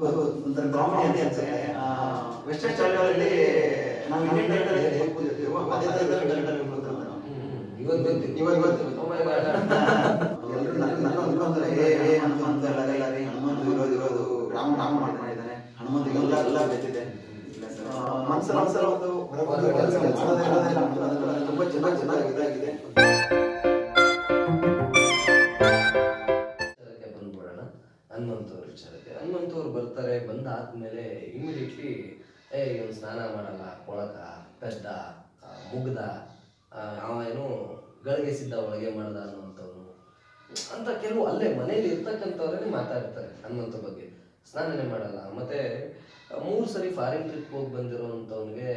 ಒಂಥರ ಕಾಮಿಡಿ ಅಂತ. ಅನ್ಸುತ್ತೆ ವೆಸ್ಟರ್ನ್ ಸ್ಟೈಲಲ್ಲಿ ನಾವು ಇಂಡಿಯನ್ ಟೈಲಲ್ಲಿ ಹೇಗೆ ಕೂತಿರ್ತೀವೋ ಅದೇ. ಥರದ ಇವತ್ತು ಇವತ್ತು ಎಲ್ಲರೂ ನನ್ನ ನನ್ನ ಏ ಏ ಎಲ್ಲ ರೀ ಹನುಮಂತ ಇರೋದು ಇರೋದು ರಾಮ ರಾಮ ಮಾಡ್ತಾ ಇದ್ದಾನೆ ಹನುಮಂತ ಎಲ್ಲ ಎಲ್ಲ ಬೆತ್ತಿದೆ. ಮನ್ಸಲ್ಲ ಮನ್ಸಲ್ಲ ಒಂದು ಹೊರಗೆ ಅಂತ ತುಂಬಾ ಚೆನ್ನಾಗಿ ಇಮಿಡಿಯೇಟ್ಲಿ ಏ ಇವನು ಸ್ನಾನ ಮಾಡಲ್ಲ ಕೊಳಕ ಪೆದ್ದ ಮುಗ್ದ ಅವ ಏನು ಗಳಿಗೆ ಸಿದ್ಧ ಒಳಗೆ ಮಾಡ್ದ ಅನ್ನುವಂಥವ್ರು. ಅಂತ ಕೆಲವು ಅಲ್ಲೇ ಮನೇಲಿ ಇರ್ತಕ್ಕಂಥವ್ರೇ ಮಾತಾಡ್ತಾರೆ ಅನ್ನುವಂಥ ಬಗ್ಗೆ. ಸ್ನಾನನೇ ಮಾಡಲ್ಲ. ಮತ್ತೆ ಮೂರು ಸರಿ ಫಾರಿನ್ ಟ್ರಿಪ್ ಹೋಗಿ ಬಂದಿರೋಂಥವ್ನಿಗೆ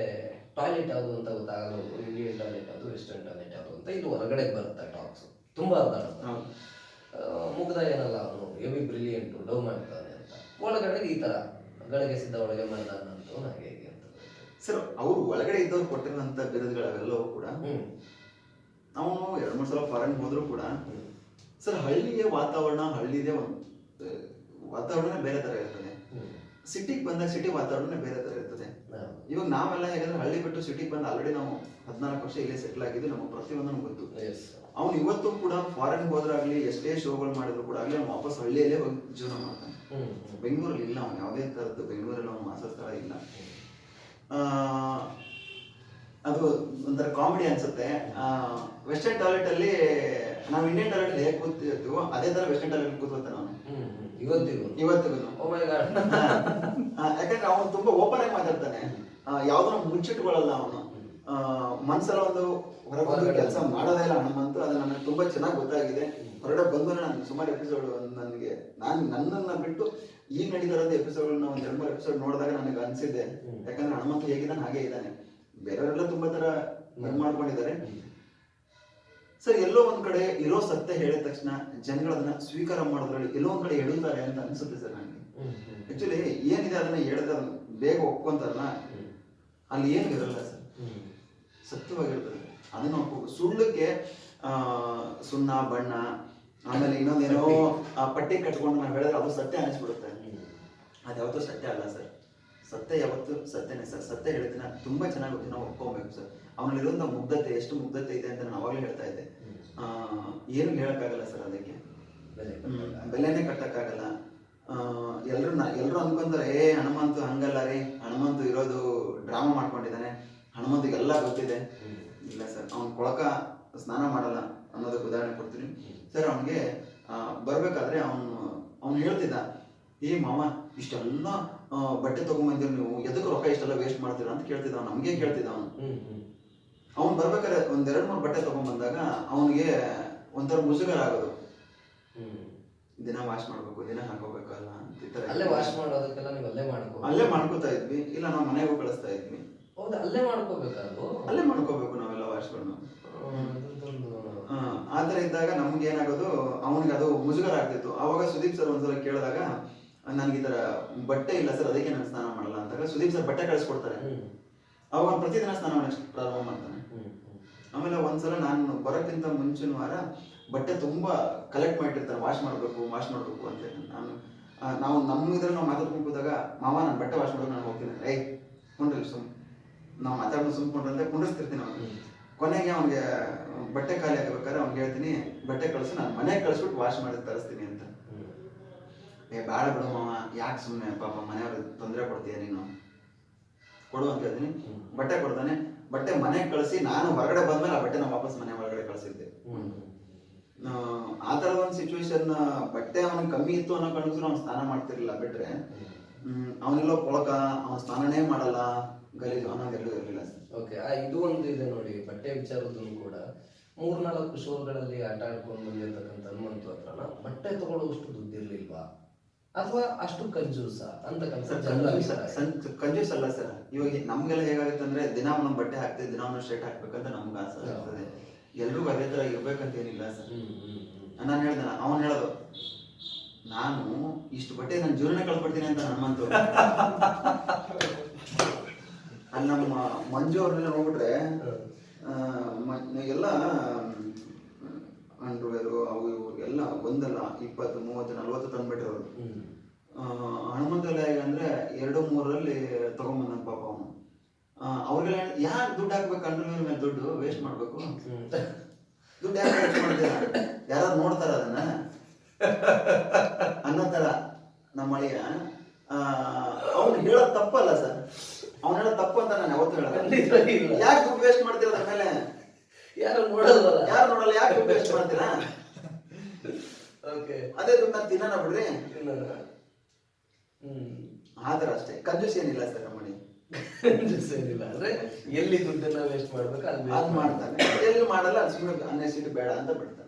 ಟಾಯ್ಲೆಟ್ ಯಾವುದು ಅಂತ ಗೊತ್ತಾಗಲ್ಲ ಇಂಡಿಯನ್ ಟಾಯ್ಲೆಟ್ ಯಾವುದು ವೆಸ್ಟರ್ನ್ ಟಾಯ್ಲೆಟ್ ಯಾವುದು ಅಂತ ಇದು ಹೊರಗಡೆ ಬರುತ್ತೆ ಟಾಕ್ಸ್. ತುಂಬಾ ಅರ್ಧಾಡುತ್ತೆ ಮುಗ್ದ ಏನಲ್ಲ ಅವನು. ಎವಿ ಬ್ರಿಲಿಯಂಟು ಲವ್ ಮಾಡ್ತಾನೆ ಅಂತ. ಒಳಗಡೆ ಈ ತರ ಗಳಿಗೆ ಸಿದ್ಧ ಒಳಗೆ ಹಾಗೆ ಹೇಗೆ ಅಂತ ಸರ್ ಅವರು ಒಳಗಡೆ ಇದ್ದವ್ರು ಕೊಟ್ಟಿರುವಂತ ಬಿರುದುಗಳೆಲ್ಲವೂ ಕೂಡ ನಾವು ಅವನು ಎರಡ್ ಮೂರು ಸಲ ಫಾರಿನ್ ಹೋದ್ರು ಕೂಡ ಸರ್ ಹಳ್ಳಿಯ ವಾತಾವರಣ ಹಳ್ಳಿದೆ ಒಂದು ವಾತಾವರಣ ಬೇರೆ ತರ ಇರ್ತದೆ. ಸಿಟಿಗೆ ಬಂದಾಗ ಸಿಟಿ ವಾತಾವರಣ ಬೇರೆ ತರ ಇರ್ತದೆ. ಇವಾಗ ನಾವೆಲ್ಲ ಹೇಗಂದ್ರೆ ಹಳ್ಳಿ ಬಿಟ್ಟು ಸಿಟಿಗೆ ಬಂದು ಆಲ್ರೆಡಿ ನಾವು ಹದಿನಾಲ್ಕು ವರ್ಷ ಇಲ್ಲೇ ಸೆಟ್ಲ್ ಆಗಿದ್ದು ನಮ್ಮ ಪ್ರತಿಯೊಂದು ನಮ್ಗೆ ಗೊತ್ತು. ಅವ್ನು ಇವತ್ತು ಕೂಡ ಫಾರಿನ್ ಹೋದ್ರಾಗ್ಲಿ ಎಷ್ಟೇ ಶೋಗಳು ಮಾಡಿದ್ರು ಕೂಡ ಆಗ್ಲಿ ಅವ್ನು ವಾಪಸ್ ಹಳ್ಳಿಯಲ್ಲೇ ಹೋಗಿ ಜೀವನ ಮಾಡ್ತಾನೆ. ಬೆಂಗಳೂರಲ್ಲಿ ಇಲ್ಲ ಅವ್ನು ಯಾವುದೇ ತರದ್ದು ಬೆಂಗಳೂರಲ್ಲಿ ಅವ್ನು ವಾಸ ಸ್ಥಳ ಇಲ್ಲ. ಅದು ಒಂಥರ ಕಾಮಿಡಿ ಅನ್ಸುತ್ತೆ. ವೆಸ್ಟರ್ನ್ ಟಾಯ್ಲೆಟ್ ಅಲ್ಲಿ ನಾವು ಇಂಡಿಯನ್ ಟಾಯ್ಲೆಟ್ ಹೇಗೆ ಕೂತಿರ್ತೀವೋ ಅದೇ ತರ ವೆಸ್ಟರ್ನ್ ಟಾಯ್ಲೆಟ್ ಹ್ಮ್ ಹ್ಮ್. ಇವತ್ತಿಗೂ? ಇವತ್ತಿಗೂ. ಗಾಡ್ ಯಾಕಂದ್ರೆ ಅವನು ತುಂಬಾ ಓಪನ್ ಆಗಿ ಮಾತಾಡ್ತಾನೆ. ಯಾವ್ದನ್ನ ಮುಚ್ಚಿಟ್ಕೊಳ್ಳಲ್ಲ ಅವನು. ಮನ್ಸಲ್ಲ ಒಂದು ಹೊರಗೊಂದು ಕೆಲಸ ಮಾಡೋದೇ ಇಲ್ಲ. ಹನುಮಂತು ಅದು ನನಗೆ ತುಂಬಾ ಚೆನ್ನಾಗಿ ಗೊತ್ತಾಗಿದೆ. ಹೊರಗಡೆ ಬಂದು ನಾನು ಸುಮಾರು ಎಪಿಸೋಡ್ ನನಗೆ ನಾನು ನನ್ನನ್ನ ಬಿಟ್ಟು ಈಗ ನಡೀತಿರೋದು ಎಪಿಸೋಡ್ ಒಂದು ಎರಡು ಮೂರು ಎಪಿಸೋಡ್ ನೋಡಿದಾಗ ನನಗೆ ಅನ್ಸಿದೆ ಯಾಕಂದ್ರೆ ಹಣಮಂತು ಹೇಗಿದ್ದಾನೆ ಹಾಗೆ ಇದ್ದಾನೆ. ಬೇರೆಯವರೆಲ್ಲ ತುಂಬಾ ತರ ಮಾಡ್ಕೊಂಡಿದ್ದಾರೆ. ಸರ್ ಎಲ್ಲೋ ಒಂದ್ ಕಡೆ ಇರೋ ಸತ್ಯ ಹೇಳಿದ ತಕ್ಷಣ ಜನಗಳು ಅದನ್ನ ಸ್ವೀಕಾರ ಮಾಡೋದ್ರಲ್ಲಿ ಎಲ್ಲೋ ಒಂದ್ ಕಡೆ ಎಡುತ್ತಾರೆ ಅಂತ ಅನ್ಸುತ್ತೆ ಸರ್ ನನಗೆ. ಆಕ್ಚುಲಿ ಏನಿದೆ ಅದನ್ನ ಹೇಳಿದ್ರೆ ಅದನ್ನ ಬೇಗ ಒಪ್ಕೊಂತಾರಲ್ಲ? ಅಲ್ಲಿ ಏನಿರಲ್ಲ. ಸತ್ಯವಾಗಿರ್ತದೆ ಅದನ್ನ ಒಪ್ಕೊ ಸುಳ್ಳಕ್ಕೆ ಆ, ಸುಣ್ಣ ಬಣ್ಣ ಆಮೇಲೆ ಇನ್ನೊಂದೇನೋ ಆ ಪಟ್ಟಿ ಕಟ್ಕೊಂಡು ನಾವು ಹೇಳಿದ್ರೆ ಅದು ಸತ್ಯ ಅನಿಸ್ಬಿಡುತ್ತೆ. ಅದು ಯಾವತ್ತೂ ಸತ್ಯ ಅಲ್ಲ ಸರ್. ಸತ್ಯ ಯಾವತ್ತೂ ಸತ್ಯನೇ ಸರ್. ಸತ್ಯ ಹೇಳ್ತೀನಿ ತುಂಬಾ ಚೆನ್ನಾಗಿ ಗೊತ್ತು ನಾವು ಒಪ್ಕೊಬೇಕು ಸರ್. ಅವನಲ್ಲಿರುವಂಥ ಮುಗ್ಧತೆ ಎಷ್ಟು ಮುಗ್ಧತೆ ಇದೆ ಅಂತ ನಾನು ಅವಾಗಲೇ ಹೇಳ್ತಾ ಇದ್ದೆ. ಆ, ಏನು ಹೇಳಕ್ಕಾಗಲ್ಲ ಸರ್ ಅದಕ್ಕೆ. ಬೆಲೆನೇ ಕಟ್ಟಕ್ಕಾಗಲ್ಲ. ಎಲ್ಲರೂ ಎಲ್ಲರೂ ಅನ್ಕೊಂತಾರೆ ಏ ಹನುಮಂತು ಹಂಗಲ್ಲ ರೀ. ಹನುಮಂತು ಇರೋದು ಡ್ರಾಮಾ ಮಾಡ್ಕೊಂಡಿದ್ದಾನೆ. ಹನುಮಂತಿಗೆಲ್ಲ ಗೊತ್ತಿದೆ. ಇಲ್ಲ ಸರ್ ಅವ್ನು ಕೊಳಕ ಸ್ನಾನ ಮಾಡಲ್ಲ ಅನ್ನೋದಕ್ಕೆ ಉದಾಹರಣೆ ಕೊಡ್ತೀನಿ. ಸರ್ ಅವನಿಗೆ ಬರ್ಬೇಕಾದ್ರೆ ಅವನು ಅವ್ನು ಹೇಳ್ತಿದ್ದ ಏ ಮಾಮ ಇಷ್ಟೆಲ್ಲ ಬಟ್ಟೆ ತಗೊಂಬಂದಿರ ನೀವು ಎದಕ್ಕೆ ರೊಕ್ಕ ಇಷ್ಟೆಲ್ಲ ವೇಸ್ಟ್ ಮಾಡ್ತೀರಾ? ಅಂತ ಕೇಳ್ತಿದ್ದ ಅವ್ನು ನಮಗೆ ಕೇಳ್ತಿದ್ದ ಅವನು. ಅವ್ನು ಬರ್ಬೇಕಾದ್ರೆ ಒಂದ್ ಎರಡ್ ಮೂರು ಬಟ್ಟೆ ತಗೊಂಬಂದಾಗ ಅವನಿಗೆ ಒಂಥರ ಮುಜುಗರ ಆಗೋದು. ಹ್ಮ್. ದಿನ ವಾಶ್ ಮಾಡ್ಬೇಕು ದಿನ ಹಾಕೋಬೇಕಲ್ಲ ಅಂತ ಅಲ್ಲೇ ವಾಶ್ ಮಾಡೋದಕ್ಕೆಲ್ಲ ನೀವು ಅಲ್ಲೇ ಮಾಡ್ಕೋ ಅಲ್ಲೇ ಮಾಡ್ಕೋತಾ ಇದ್ವಿ ಇಲ್ಲ ನಾವು ಮನೆಗೂ ಕಳಿಸ್ತಾ ಇದ್ವಿ. ಹೌದಾ ಅಲ್ಲೇ ಮಾಡ್ಕೋಬೇಕು ಅಲ್ಲೇ ಮಾಡ್ಕೋಬೇಕು ನಾವೆಲ್ಲ ವಾಶ್ಗಳನ್ನು ಅದೊಂದು ಆ ಥರ ಇದ್ದಾಗ ನಮ್ಗೆ ಏನಾಗೋದು ಅವನಿಗೆ ಅದು ಮುಜುಗರ ಆಗ್ತಿತ್ತು. ಅವಾಗ ಸುದೀಪ್ ಸರ್ ಒಂದ್ಸಲ ಕೇಳಿದಾಗ ನನ್ಗೆ ಈ ತರ ಬಟ್ಟೆ ಇಲ್ಲ ಸರ್ ಅದಕ್ಕೆ ನಾನು ಸ್ನಾನ ಮಾಡಲ್ಲ ಅಂದಾಗ ಸುದೀಪ್ ಸರ್ ಬಟ್ಟೆ ಕಳಿಸ್ಕೊಡ್ತಾರೆ. ಅವಾಗ ಅವ್ನು ಪ್ರತಿದಿನ ಸ್ನಾನ ಪ್ರಾರಂಭ ಮಾಡ್ತಾನೆ. ಆಮೇಲೆ ಒಂದ್ಸಲ ನಾನು ಬರೋಕ್ಕಿಂತ ಮುಂಚಿನ ವಾರ ಬಟ್ಟೆ ತುಂಬಾ ಕಲೆಕ್ಟ್ ಮಾಡಿರ್ತಾರೆ ವಾಶ್ ಮಾಡಬೇಕು ವಾಶ್ ಮಾಡಬೇಕು ಅಂತ ನಾನು ನಾವು ನಮ್ಮ ಇದ್ರಲ್ಲಿ ನಾವು ಮಾತಾಡ್ಕೊಂಡು ಕೂತಾಗ ಮಾವ ನಾನು ಬಟ್ಟೆ ವಾಶ್ ಮಾಡೋಕೆ ನಾನು ಹೋಗ್ತೀನಿ. ಏಯ್ ರೀ ಸುಮ್ ನಾವು ಮಾತಾಡ್ಕೊಂಡು ಸುಮ್ಕೊಂಡ್ರೆ ಕುಂಡಿಸ್ತಿರ್ತೀನಿ ಅವನು. ಕೊನೆಗೆ ಅವ್ನಿಗೆ ಬಟ್ಟೆ ಖಾಲಿ ಆಗಬೇಕಾದ್ರೆ ಅವ್ನಿಗೆ ಹೇಳ್ತೀನಿ ಬಟ್ಟೆ ಕಳಿಸು ನಾನು ಮನೆಗೆ ಕಳಿಸ್ಬಿಟ್ಟು ವಾಶ್ ಮಾಡಿ ತರಿಸ್ತೀನಿ ಅಂತ. ಏ ಬೇಡ ಬಿಡು ಮಾವ ಯಾಕೆ ಸುಮ್ಮನೆ ಪಾಪ ಮನೆಯವ್ರಿಗೆ ತೊಂದರೆ ಕೊಡ್ತೀಯ ನೀನು? ಕೊಡು ಅಂತ ಹೇಳ್ತೀನಿ. ಬಟ್ಟೆ ಕೊಡ್ತಾನೆ. ಬಟ್ಟೆ ಮನೆಗೆ ಕಳಿಸಿ ನಾನು ಹೊರಗಡೆ ಬಂದ್ಮೇಲೆ ಆ ಬಟ್ಟೆನ ವಾಪಸ್ ಮನೆ ಒಳಗಡೆ ಕಳಿಸಿದ್ದೆ. ಆ, ಥರದ ಒಂದು ಸಿಚುವೇಶನ್ ಬಟ್ಟೆ ಅವನಿಗೆ ಕಮ್ಮಿ ಇತ್ತು ಅನ್ನೋ ಕಾರಣಕ್ಕೂ ಅವ್ನು ಸ್ನಾನ ಮಾಡ್ತಿರ್ಲಿಲ್ಲ ಬಿಟ್ರೆ. ಅವನೆಲ್ಲೋ ಕೊಳಕ ಅವನ ಸ್ನಾನನೇ ಮಾಡಲ್ಲ ಗಲೀಜು ಅನ್ನೋದೆಲ್ಲೂ ಇರಲಿಲ್ಲ ಓಕೆ ಆ ಇದು ಒಂದು ಇದೆ ನೋಡಿ ಬಟ್ಟೆ ವಿಚಾರದನ್ನು ಕೂಡ. ಮೂರ್ನಾಲ್ಕು ಶೋಗಳಲ್ಲಿ ಆಟ ಆಡ್ಕೊಂಡು ಬಂದಿರ್ತಕ್ಕಂಥ ಹನುಮಂತು ಹತ್ರನ ಬಟ್ಟೆ ತಗೊಳ್ಳೋಷ್ಟು ದುಡ್ಡಿರ್ಲಿಲ್ವಾ? ಅಥವಾ ಅಷ್ಟು ಕಂಜೂಸ ಅಂತ ಕಂಜೂಸ್ ಅಲ್ಲ ಸರ್. ಇವಾಗ ನಮ್ಗೆಲ್ಲ ಹೇಗಾಗುತ್ತೆ ಅಂದ್ರೆ ದಿನ ಒಂದೊಂದು ಬಟ್ಟೆ ಹಾಕ್ತೀವಿ ದಿನ ಒಂದೊಂದು ಶರ್ಟ್ ಹಾಕ್ಬೇಕಂತ ನಮ್ಗೆ ಆಸೆ ಆಗ್ತದೆ. ಎಲ್ರಿಗೂ ಅದೇ ತರ ಇರ್ಬೇಕಂತ ಏನಿಲ್ಲ ಸರ್. ಹ್ಮ್ ಹ್ಮ್ ಹ್ಮ್. ನಾನು ಹೇಳ್ದೆ ಅವನು ಹೇಳೋದು. ನಾನು ಇಷ್ಟು ಬಟ್ಟೆ ನನ್ನ ಜೀವನ ಕಳ್ಕೊಡ್ತೀನಿ ಅಂತ ಹನುಮಂತು ಅಲ್ಲಿ ನಮ್ಮ ಮಂಜು ಅವ್ರನ್ನೆಲ್ಲ ನೋಡ್ಬಿಟ್ರೆ ಎಲ್ಲ ಅಂಡ್ರವೇರು ಅವು ಇವು ಎಲ್ಲ ಒಂದಲ್ಲ ಇಪ್ಪತ್ತು ಮೂವತ್ತು ನಲ್ವತ್ತು ತಂದ್ಬಿಟ್ಟಿರೋರು ಅವರು. ಹ್ಮ್. ಹನುಮಂತಲೆ ಅಂದ್ರೆ ಎರಡು ಮೂರರಲ್ಲಿ ತಗೊಂಬಂದ ಪಾಪ ಅವನು. ಅವ್ರಿಗೆಲ್ಲ ಯಾರು ದುಡ್ಡು ಹಾಕ್ಬೇಕು ಅಂಡ್ರವೇರ್ ಮೇಲೆ ದುಡ್ಡು ವೇಸ್ಟ್ ಮಾಡ್ಬೇಕು. ದುಡ್ಡು ಯಾಕೆ ವೇಸ್ಟ್ ಮಾಡ್ತೀರಾ? ಯಾರು ನೋಡ್ತಾರ ಅದನ್ನ? ಅನ್ನೋ ಥರ ನಮ್ಮ ಅಳಿಯ. ಅವ್ನು ಹೇಳೋದು ತಪ್ಪಲ್ಲ ಸರ್. ಅವ್ನು ಹೇಳೋದು ತಪ್ಪು ಅಂತ ನಾನು ಯಾವತ್ತೂ ಹೇಳಲ್ಲ. ಯಾಕೆ ದುಡ್ಡು ವೇಸ್ಟ್ ಮಾಡ್ತೀರ ಆಮೇಲೆ ಮೇಲೆ ಯಾರು ನೋಡಲ್ಲ ಯಾರು ನೋಡಲ್ಲ? ಯಾಕೆ ದುಡ್ಡು ವೇಸ್ಟ್ ಮಾಡ್ತೀರಾ? ಓಕೆ ಅದೇ ದುಡ್ಡನ್ನ ತಿನ್ನೋಣ ಬಿಡ್ರಿ. ಹ್ಮ್. ಆದ್ರೆ ಅಷ್ಟೇ. ಕಂಜೂಸ್ ಏನಿಲ್ಲ ಸರ್ ನಮ್ಮಲ್ಲಿ ಏನಿಲ್ಲ ಅಂದ್ರೆ ಎಲ್ಲಿ ದುಡ್ಡನ್ನ ವೇಸ್ಟ್ ಮಾಡ್ಬೇಕು ಅದು ಮಾಡ್ತಾನೆ ಎಲ್ಲಿ ಮಾಡಲ್ಲ ಸುಮ್ಮನೆ ಅನ್ನೆಸಿಟ್ಟು ಬೇಡ ಅಂತ ಬಿಡ್ತಾನೆ